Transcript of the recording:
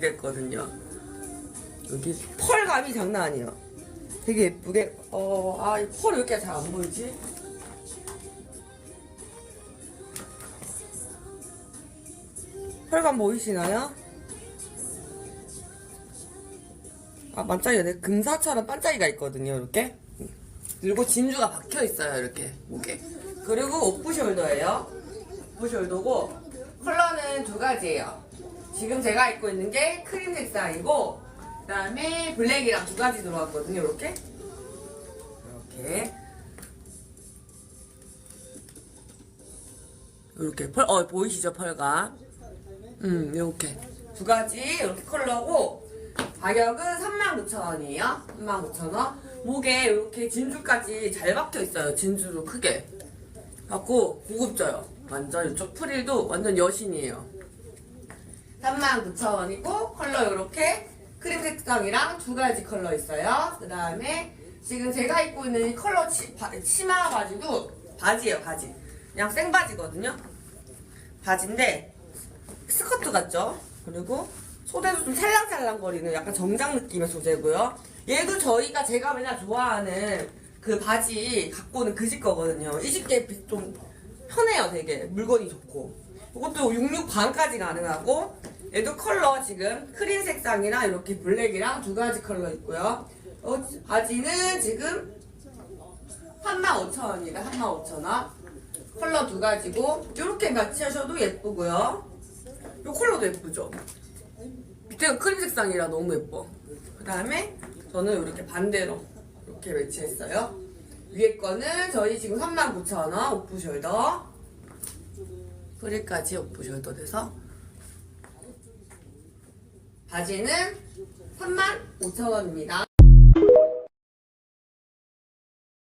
됐거든요. 여기 펄감이 장난 아니에요. 되게 예쁘게 어, 아, 왜 이렇게 잘 안 보이지? 펄감 보이시나요? 아, 반짝이가 내 금사처럼 반짝이가 있거든요, 이렇게. 그리고 진주가 박혀 있어요, 이렇게 목에. 그리고 오프숄더예요. 오프숄더고 컬러는 두 가지예요. 지금 제가 입고 있는 게 크림 색상이고 그다음에 블랙이랑 두 가지 들어왔거든요, 이렇게. 이렇게. 이렇게 펄, 어 보이시죠, 펄가? 음, 이렇게 두 가지 이렇게 컬러고 가격은 39,000원이에요. 39,000원. 목에 이렇게 진주까지 잘 박혀 있어요. 진주도 크게. 갖고 고급져요. 완전 이쪽 프릴도 완전 여신이에요. 39,000원이고 컬러 이렇게 크림 색상이랑 두 가지 컬러 있어요. 그 다음에 지금 제가 입고 있는 이 컬러 치, 바, 치마 바지도 바지예요, 바지. 그냥 생바지거든요. 바지인데 스커트 같죠? 그리고 소재도 좀 찰랑찰랑 거리는 약간 정장 느낌의 소재고요. 얘도 저희가 제가 맨날 좋아하는 그 바지 갖고는 그 집 거거든요. 이 집 게 좀 편해요, 되게. 물건이 좋고. 이것도 66 반까지 가능하고 얘도 컬러 지금 크림 색상이랑 이렇게 블랙이랑 두 가지 컬러 있고요. 어, 바지는 지금 35,000원이다. 35,000원. 컬러 두 가지고 이렇게 매치하셔도 예쁘고요. 이 컬러도 예쁘죠? 밑에가 크림 색상이라 너무 예뻐. 그 다음에 저는 이렇게 반대로 이렇게 매치했어요. 위에 거는 저희 지금 39,000원 오프숄더. 프릴까지 오프숄더 돼서 바지는 35,000원입니다.